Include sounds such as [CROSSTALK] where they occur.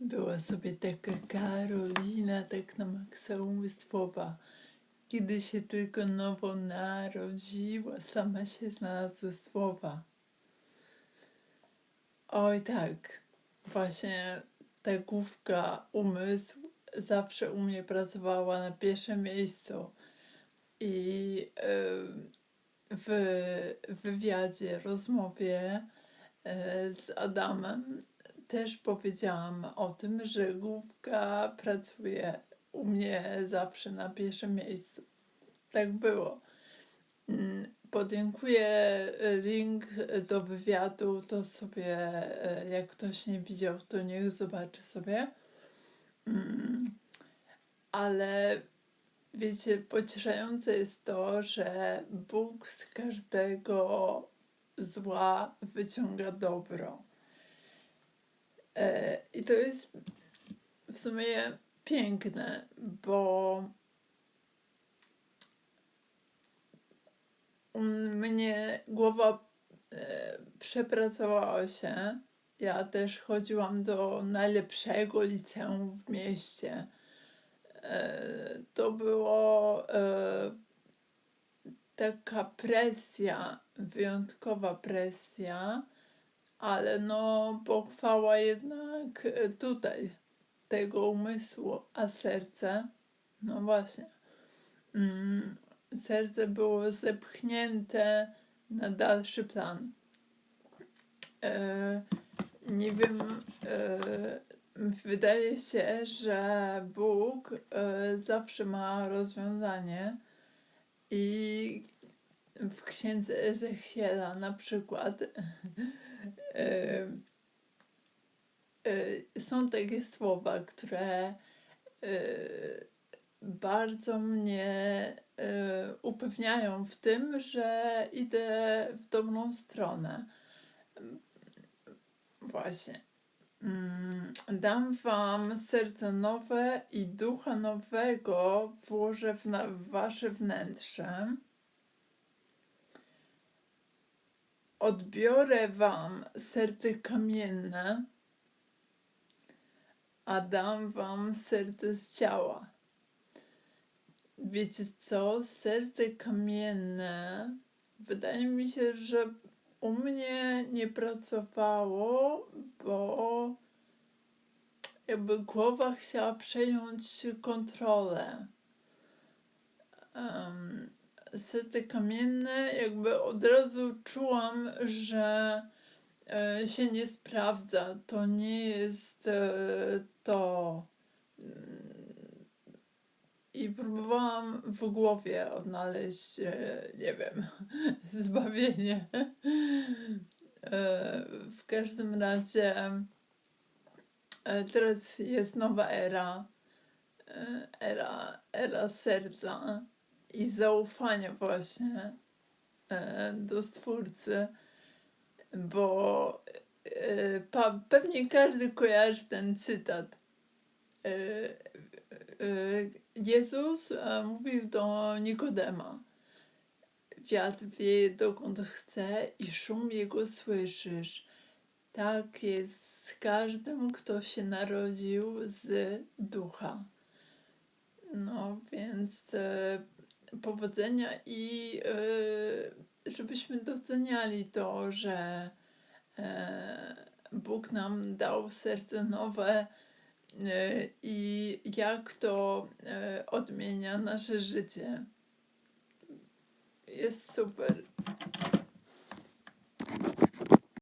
Była sobie taka Karolina, tak na maksa umysłowa. Kiedy się tylko nowo narodziła, sama się znalazły słowa. Oj tak, właśnie ta główka, umysł zawsze u mnie pracowała na pierwszym miejscu. I w wywiadzie, rozmowie e, z Adamem też powiedziałam o tym, że główka pracuje u mnie zawsze na pierwszym miejscu. Tak było. Mm, Podlinkuję e, link do wywiadu, to sobie, e, jak ktoś nie widział, to niech zobaczy sobie. Mm, Ale wiecie, pocieszające jest to, że Bóg z każdego zła wyciąga dobro. E, I to jest w sumie piękne, bo mnie głowa e, przepracowała się. Ja też chodziłam do najlepszego liceum w mieście. E, To było taka presja, wyjątkowa presja, ale no pochwała jednak e, tutaj tego umysłu, a serce, no właśnie, mm, serce było zepchnięte na dalszy plan. E, nie wiem, e, wydaje się, że Bóg e, zawsze ma rozwiązanie i w księdze Ezechiela na przykład [LAUGHS] e, e, są takie słowa, które e, bardzo mnie upewniają w tym, że idę w dobrą stronę. Właśnie. Mm, Dam wam serce nowe i ducha nowego włożę w, w wasze wnętrze. Odbiorę wam serce kamienne, a dam wam serce z ciała. Wiecie co? Serce kamienne, wydaje mi się, że u mnie nie pracowało, bo jakby głowa chciała przejąć kontrolę. Um, serce kamienne, jakby od razu czułam, że e, się nie sprawdza. To nie jest e, to. I próbowałam w głowie odnaleźć, e, nie wiem, [LAUGHS] zbawienie. W każdym razie teraz jest nowa era. Era, era serca i zaufania właśnie e, do Stwórcy, bo e, pewnie każdy kojarzy ten cytat. E, Jezus mówił do Nikodema: Wiatr wieje dokąd chce i szum jego słyszysz. Tak jest z każdym, kto się narodził z ducha. No więc powodzenia i e, żebyśmy doceniali to, że e, Bóg nam dał serce nowe e, i jak to odmienia nasze życie. Jest super.